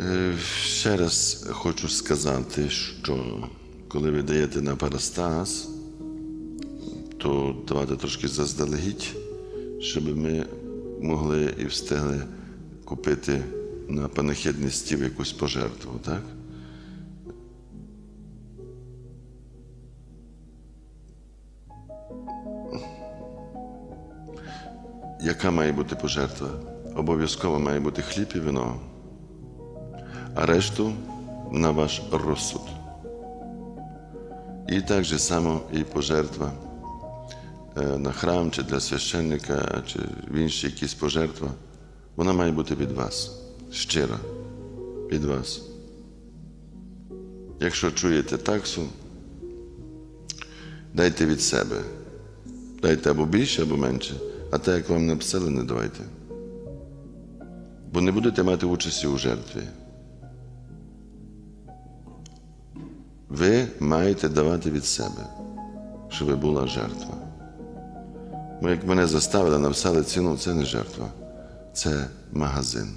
Е, Ще раз хочу сказати, що коли ви даєте на парастас, то давайте трошки заздалегідь, щоб ми могли і встигли купити на панахідний стіл якусь пожертву, так? Яка має бути пожертва? Обов'язково має бути хліб і вино, а решту на ваш розсуд. І так же само і пожертва е, на храм чи для священника, чи в інші якісь пожертва, вона має бути від вас, щира, від вас. Якщо чуєте таксу, дайте від себе. Дайте або більше, або менше, а те, як вам написали, не давайте. Бо не будете мати участі у жертві. Ви маєте давати від себе, щоб була жертва. Бо як мене заставили, написали ціну, це не жертва, це магазин.